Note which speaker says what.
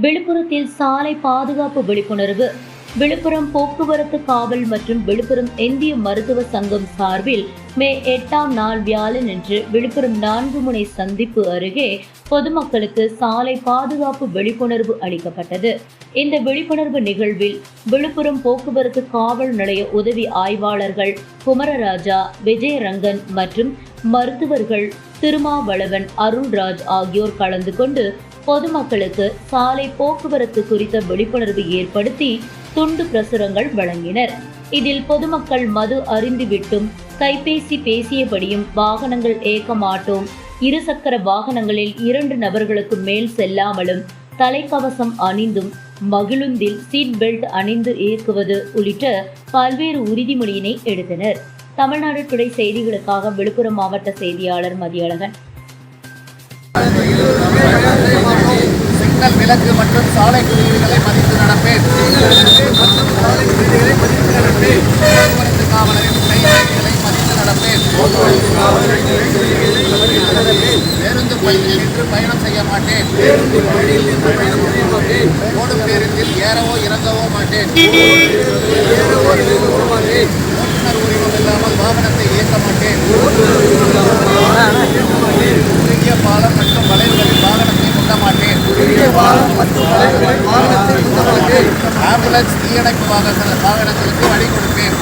Speaker 1: விழுப்புரத்தில் சாலை பாதுகாப்பு விழிப்புணர்வு. விழுப்புரம் போக்குவரத்து காவல் மற்றும் விழுப்புரம் இந்திய மருத்துவ சங்கம் சார்பில் மே எட்டாம் நாள் வியாழனன்று விழுப்புரம் நான்கு முனை சந்திப்பு அருகே பொதுமக்களுக்கு சாலை பாதுகாப்பு விழிப்புணர்வு அளிக்கப்பட்டது. இந்த விழிப்புணர்வு நிகழ்வில் விழுப்புரம் போக்குவரத்து காவல் நிலைய உதவி ஆய்வாளர்கள் குமரராஜா விஜயரங்கன் மற்றும் மருத்துவர்கள் திருமாவளவன் அருள்ராஜ் ஆகியோர் கலந்து கொண்டு பொதுமக்களுக்கு சாலை போக்குவரத்து குறித்த விழிப்புணர்வு ஏற்படுத்தி துண்டு பிரசுரங்கள் வழங்கினர். இதில் பொதுமக்கள் மது அறிந்துவிட்டும் கைபேசி பேசியபடியும் வாகனங்கள் ஏக்க மாட்டோம் இருசக்கர வாகனங்களில் இரண்டு நபர்களுக்கு மேல் செல்லாமலும் தலைக்கவசம் அணிந்தும் மகிழுந்தில் சீட் பெல்ட் அணிந்து இயக்குவது உள்ளிட்ட பல்வேறு உறுதிமொழியினை எடுத்தனர். தமிழ்நாடு துறை செய்திகளுக்காக விழுப்புரம் மாவட்ட செய்தியாளர் மதியழகன்.
Speaker 2: சிக்னல் மற்றும் சாலை குறியீடுகளை மதித்து நடப்பேன். போக்குவரத்து காவலரின் மதித்து நடப்பேன். பேருந்து பள்ளியில் நின்று பயணம் செய்ய மாட்டேன். ஓடும் பேருந்தில் ஏறவோ இறங்கவோ மாட்டேன். ஆம்புலன்ஸ் தீயணைப்பு வாகன வாகனங்களுக்கு வழி கொடுப்பேன்.